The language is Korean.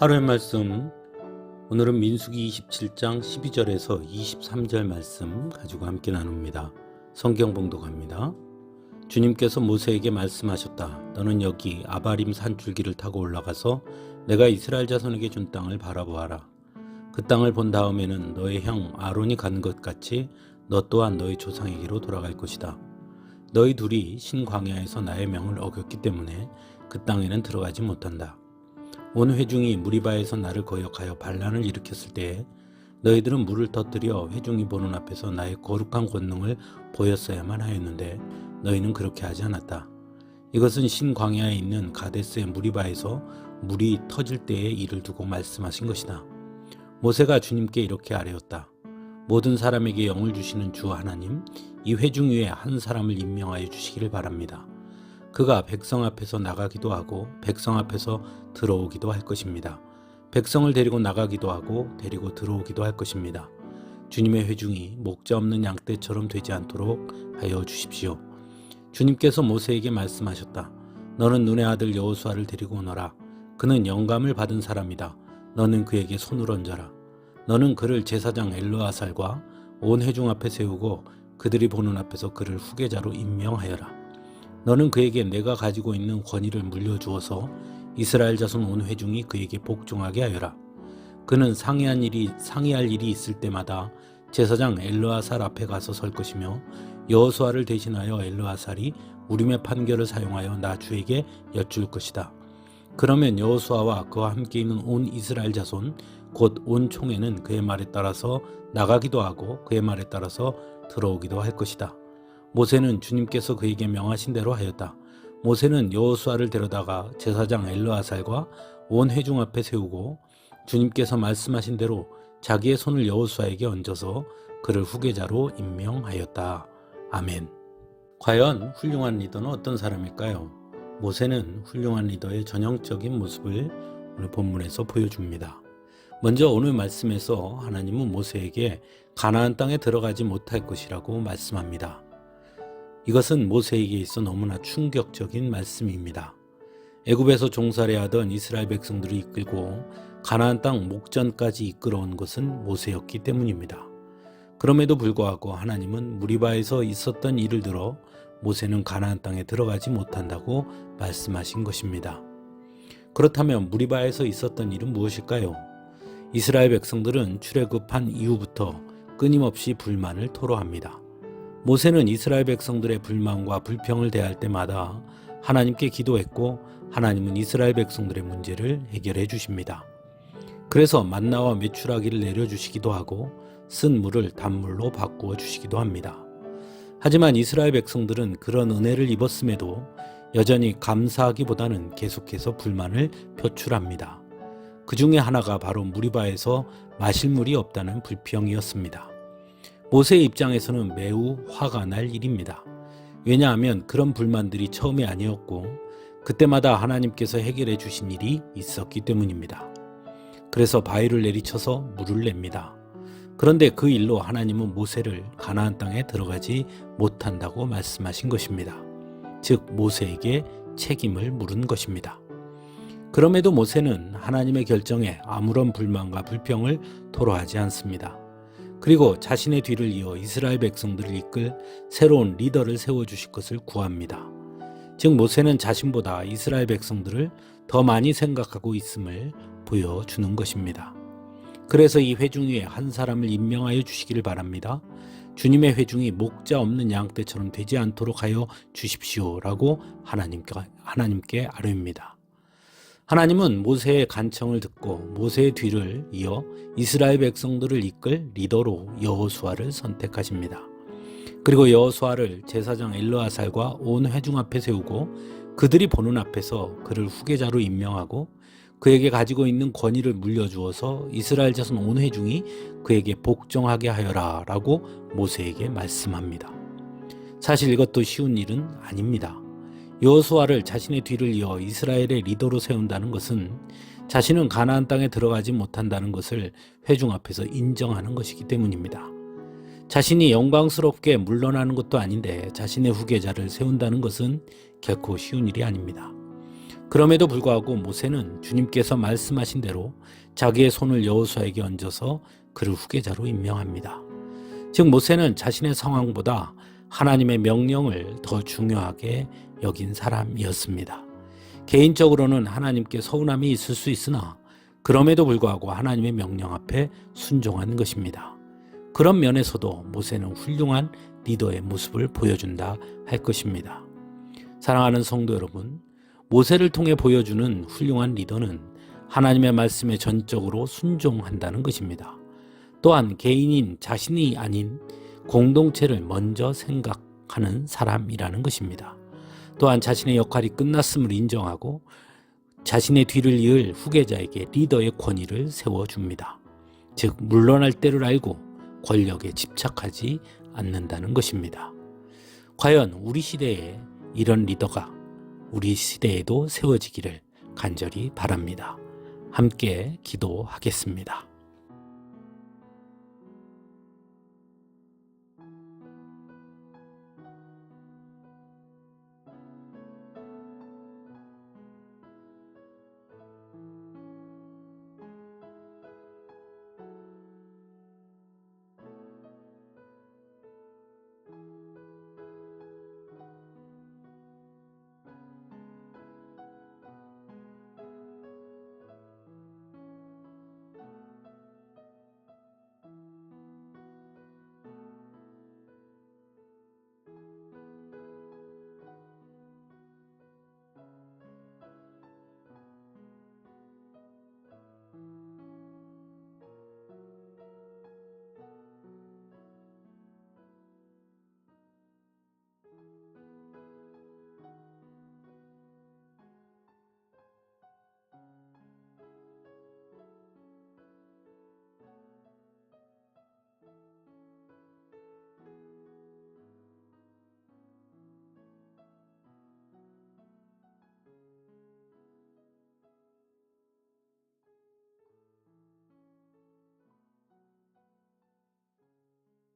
하루의 말씀 오늘은 민수기 27장 12절에서 23절 말씀 가지고 함께 나눕니다. 성경 봉독합니다. 주님께서 모세에게 말씀하셨다. 너는 여기 아바림 산줄기를 타고 올라가서 내가 이스라엘 자손에게 준 땅을 바라보아라. 그 땅을 본 다음에는 너의 형 아론이 간 것 같이 너 또한 너희 조상에게로 돌아갈 것이다. 너희 둘이 신광야에서 나의 명을 어겼기 때문에 그 땅에는 들어가지 못한다. 온 회중이 무리바에서 나를 거역하여 반란을 일으켰을 때에 너희들은 물을 터뜨려 회중이 보는 앞에서 나의 거룩한 권능을 보였어야만 하였는데 너희는 그렇게 하지 않았다. 이것은 신광야에 있는 가데스의 무리바에서 물이 터질 때의 일을 두고 말씀하신 것이다. 모세가 주님께 이렇게 아뢰었다. 모든 사람에게 영을 주시는 주 하나님, 이 회중 위에 한 사람을 임명하여 주시기를 바랍니다. 그가 백성 앞에서 나가기도 하고 백성 앞에서 들어오기도 할 것입니다. 백성을 데리고 나가기도 하고 데리고 들어오기도 할 것입니다. 주님의 회중이 목자 없는 양떼처럼 되지 않도록 하여 주십시오. 주님께서 모세에게 말씀하셨다. 너는 눈의 아들 여호수아를 데리고 오너라. 그는 영감을 받은 사람이다. 너는 그에게 손을 얹어라. 너는 그를 제사장 엘르아살과 온 회중 앞에 세우고 그들이 보는 앞에서 그를 후계자로 임명하여라. 너는 그에게 내가 가지고 있는 권위를 물려주어서 이스라엘 자손 온 회중이 그에게 복종하게 하여라. 그는 상의한 일이 상의할 일이 있을 때마다 제사장 엘르아살 앞에 가서 설 것이며 여호수아를 대신하여 엘르아살이 우림의 판결을 사용하여 나 주에게 여쭐 것이다. 그러면 여호수아와 그와 함께 있는 온 이스라엘 자손 곧 온 총회는 그의 말에 따라서 나가기도 하고 그의 말에 따라서 들어오기도 할 것이다. 모세는 주님께서 그에게 명하신 대로 하였다. 모세는 여호수아를 데려다가 제사장 엘르아살과 온 회중 앞에 세우고 주님께서 말씀하신 대로 자기의 손을 여호수아에게 얹어서 그를 후계자로 임명하였다. 아멘. 과연 훌륭한 리더는 어떤 사람일까요? 모세는 훌륭한 리더의 전형적인 모습을 오늘 본문에서 보여줍니다. 먼저 오늘 말씀에서 하나님은 모세에게 가나안 땅에 들어가지 못할 것이라고 말씀합니다. 이것은 모세에게 있어 너무나 충격적인 말씀입니다. 애굽에서 종살이 하던 이스라엘 백성들을 이끌고 가나안 땅 목전까지 이끌어온 것은 모세였기 때문입니다. 그럼에도 불구하고 하나님은 무리바에서 있었던 일을 들어 모세는 가나안 땅에 들어가지 못한다고 말씀하신 것입니다. 그렇다면 무리바에서 있었던 일은 무엇일까요? 이스라엘 백성들은 출애굽한 이후부터 끊임없이 불만을 토로합니다. 모세는 이스라엘 백성들의 불만과 불평을 대할 때마다 하나님께 기도했고 하나님은 이스라엘 백성들의 문제를 해결해 주십니다. 그래서 만나와 메추라기를 내려주시기도 하고 쓴 물을 단물로 바꾸어 주시기도 합니다. 하지만 이스라엘 백성들은 그런 은혜를 입었음에도 여전히 감사하기보다는 계속해서 불만을 표출합니다. 그 중에 하나가 바로 무리바에서 마실 물이 없다는 불평이었습니다. 모세의 입장에서는 매우 화가 날 일입니다. 왜냐하면 그런 불만들이 처음이 아니었고 그때마다 하나님께서 해결해 주신 일이 있었기 때문입니다. 그래서 바위를 내리쳐서 물을 냅니다. 그런데 그 일로 하나님은 모세를 가나안 땅에 들어가지 못한다고 말씀하신 것입니다. 즉 모세에게 책임을 물은 것입니다. 그럼에도 모세는 하나님의 결정에 아무런 불만과 불평을 토로하지 않습니다. 그리고 자신의 뒤를 이어 이스라엘 백성들을 이끌 새로운 리더를 세워주실 것을 구합니다. 즉 모세는 자신보다 이스라엘 백성들을 더 많이 생각하고 있음을 보여주는 것입니다. 그래서 이 회중 위에 한 사람을 임명하여 주시기를 바랍니다. 주님의 회중이 목자 없는 양떼처럼 되지 않도록 하여 주십시오라고 하나님께, 하나님께 아뢰입니다. 하나님은 모세의 간청을 듣고 모세의 뒤를 이어 이스라엘 백성들을 이끌 리더로 여호수아를 선택하십니다. 그리고 여호수아를 제사장 엘르아살과 온 회중 앞에 세우고 그들이 보는 앞에서 그를 후계자로 임명하고 그에게 가지고 있는 권위를 물려주어서 이스라엘 자손 온 회중이 그에게 복종하게 하여라라고 모세에게 말씀합니다. 사실 이것도 쉬운 일은 아닙니다. 여호수아를 자신의 뒤를 이어 이스라엘의 리더로 세운다는 것은 자신은 가나안 땅에 들어가지 못한다는 것을 회중 앞에서 인정하는 것이기 때문입니다. 자신이 영광스럽게 물러나는 것도 아닌데 자신의 후계자를 세운다는 것은 결코 쉬운 일이 아닙니다. 그럼에도 불구하고 모세는 주님께서 말씀하신 대로 자기의 손을 여호수아에게 얹어서 그를 후계자로 임명합니다. 즉 모세는 자신의 상황보다 하나님의 명령을 더 중요하게 여긴 사람이었습니다. 개인적으로는 하나님께 서운함이 있을 수 있으나 그럼에도 불구하고 하나님의 명령 앞에 순종한 것입니다. 그런 면에서도 모세는 훌륭한 리더의 모습을 보여준다 할 것입니다. 사랑하는 성도 여러분, 모세를 통해 보여주는 훌륭한 리더는 하나님의 말씀에 전적으로 순종한다는 것입니다. 또한 개인인 자신이 아닌 공동체를 먼저 생각하는 사람이라는 것입니다. 또한 자신의 역할이 끝났음을 인정하고 자신의 뒤를 이을 후계자에게 리더의 권위를 세워줍니다. 즉, 물러날 때를 알고 권력에 집착하지 않는다는 것입니다. 과연 우리 시대에 이런 리더가 우리 시대에도 세워지기를 간절히 바랍니다. 함께 기도하겠습니다.